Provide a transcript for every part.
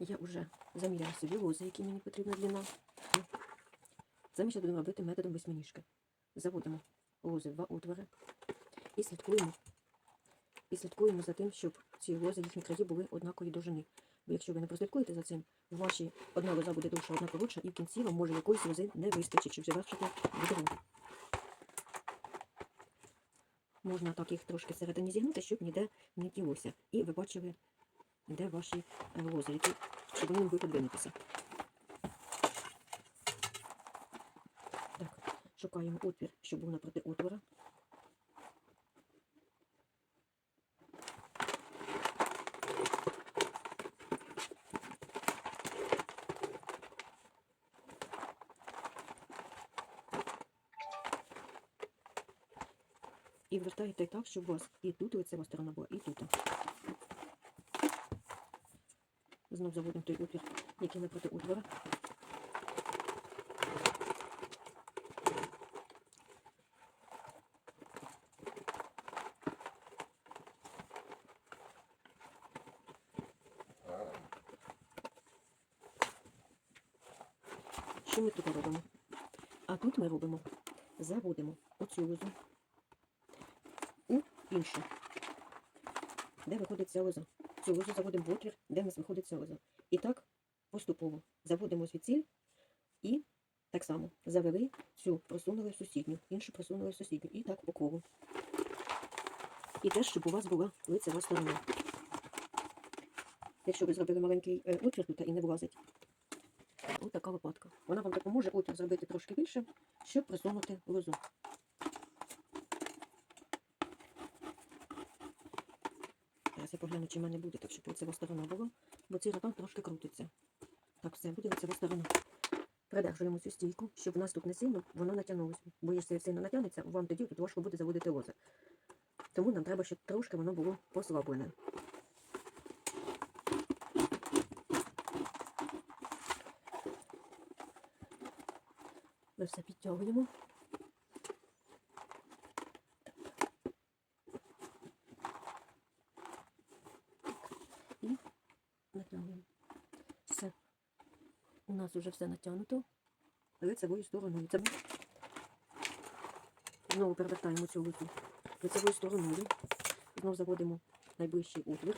Я вже заміряла собі лози, які мені потрібна длина. Замість будемо робити методом восьминіжки. Заводимо лози в два отвори і слідкуємо. І слідкуємо за тим, щоб ці лози, їхні краї були однакові довжини. Бо якщо ви не прослідкуєте за цим, ваші одна лоза буде довша, одна коротша, і в кінці вам може якоїсь лози не вистачить, щоб завершити будову. Можна так їх трошки всередині зігнути, щоб ніде не тілося. І ви бачили, де ваші лози, які, щоб вони могли подвинутися. Так, шукаємо отвір, щоб був напроти отвора. І вертаєте так, щоб у вас і тут лицева сторона була, і тут. Знов заводимо той отвір, який напроти отвора. Що ми тут робимо? А тут ми робимо, заводимо оцю лозу у іншу, де виходить ця лоза. Цю лозу заводимо в отвір, де в нас виходить ця лоза. І так поступово заводимо звідсіль і так само завели цю, просунули в сусідню, іншу просунули в сусідню. І так по колу. І теж, щоб у вас була лицева сторона. Якщо ви зробили маленький е, отвір тут і не влазить, ось така лопатка. Вона вам допоможе отвір зробити трошки більше, щоб просунути лозу. Зараз я погляну, чи в мене буде, так щоб лицева сторона була, бо цей ратан трошки крутиться. Так, все, буде лицева сторона. Придержуємо цю стійку, щоб в нас тут не сильно воно натягнулося. Бо якщо сильно натягнеться, вам тоді тут важко буде заводити лози. Тому нам треба, щоб трошки воно було послаблене. Ми все підтягуємо. І натягуємо. Все. У нас вже все натягнуто. Лицевою стороною. Це Знову перевертаємо цю луку лицевою стороною. Знову заводимо найближчий отвір.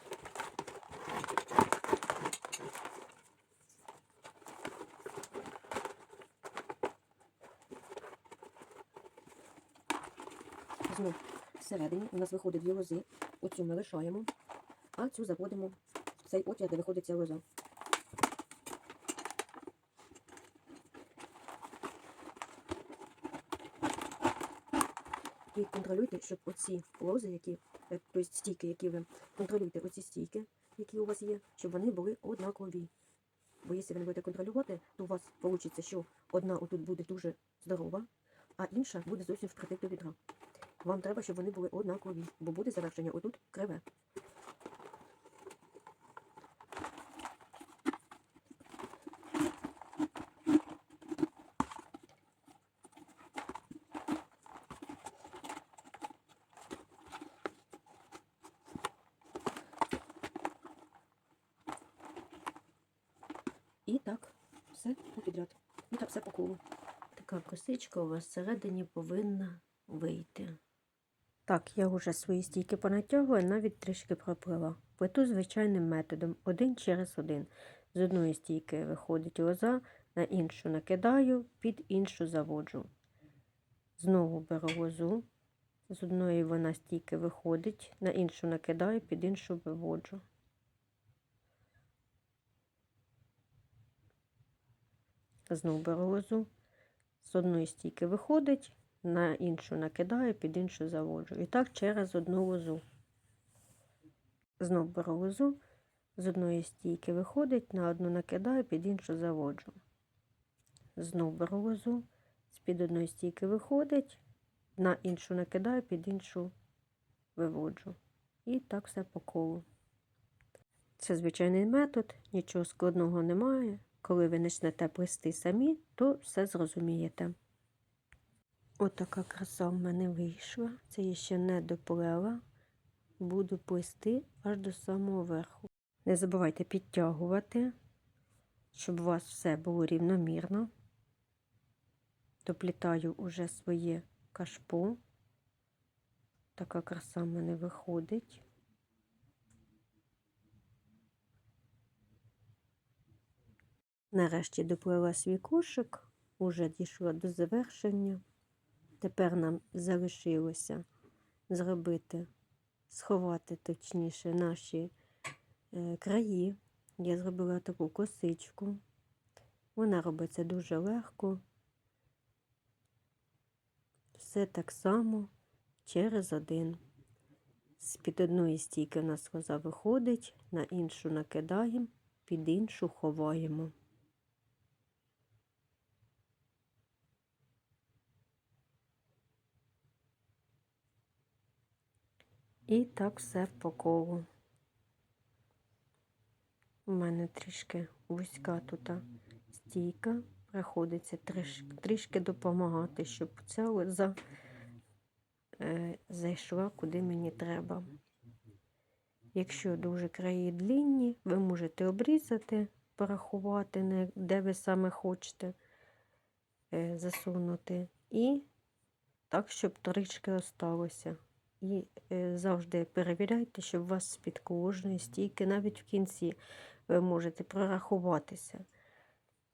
Знов всередині у нас виходить дві лози. Оцю ми лишаємо, а цю заводимо в цей отвір, де виходить ця лоза. І контролюйте, щоб оці лози, які, тобто стійки, які ви контролюйте, оці стійки, які у вас є, щоб вони були однакові. Бо якщо ви не будете контролювати, то у вас вийде, що одна отут буде дуже здорова, а інша буде зовсім до відра. Вам треба, щоб вони були однакові, бо буде завершення отут криве. І так, все підряд. І так все по колу. Така косичка у вас всередині повинна вийти. Так, я вже свої стійки понатягую, навіть трішки проплила. Плету звичайним методом, один через один. З одної стійки виходить лоза, на іншу накидаю, під іншу заводжу. Знову беру лозу, з одної вона стійки виходить, на іншу накидаю, під іншу виводжу. Знову беру лозу, з одної стійки виходить, на іншу накидаю, під іншу заводжу. І так через одну лозу. Знов беру лозу, з одної стійки виходить, на одну накидаю, під іншу заводжу. Знов беру лозу, з-під одної стійки виходить, на іншу накидаю, під іншу виводжу. І так все по колу. Це звичайний метод, нічого складного немає. Коли ви почнете плести самі, то все зрозумієте. Отака краса в мене вийшла. Це я ще не доплела. Буду плести аж до самого верху. Не забувайте підтягувати, щоб у вас все було рівномірно. Доплітаю уже своє кашпо. Така краса в мене виходить. Нарешті доплела свій кошик, уже дійшла до завершення. Тепер нам залишилося зробити, сховати точніше наші е, краї. Я зробила таку косичку. Вона робиться дуже легко. Все так само через один. З-під одної стійки у нас коза виходить, на іншу накидаємо, під іншу ховаємо. І так все по колу. У мене трішки вузька тут стійка, приходиться трішки, трішки допомагати, щоб ця лоза е, зайшла куди мені треба. Якщо дуже краї длінні, ви можете обрізати, порахувати, де ви саме хочете е, засунути. І так, щоб трішки осталося. І е, завжди перевіряйте, щоб у вас з-під кожної стійки, навіть в кінці, ви можете прорахуватися.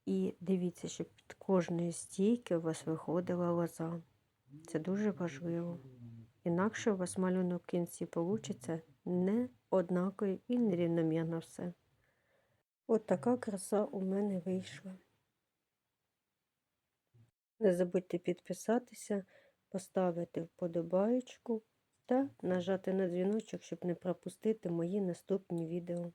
І дивіться, щоб під кожної стійки у вас виходила лоза. Це дуже важливо. Інакше у вас малюнок в кінці вийде не однаковий і нерівномірно все. От така краса у мене вийшла. Не забудьте підписатися, поставити вподобаєчку та нажати на дзвіночок, щоб не пропустити мої наступні відео.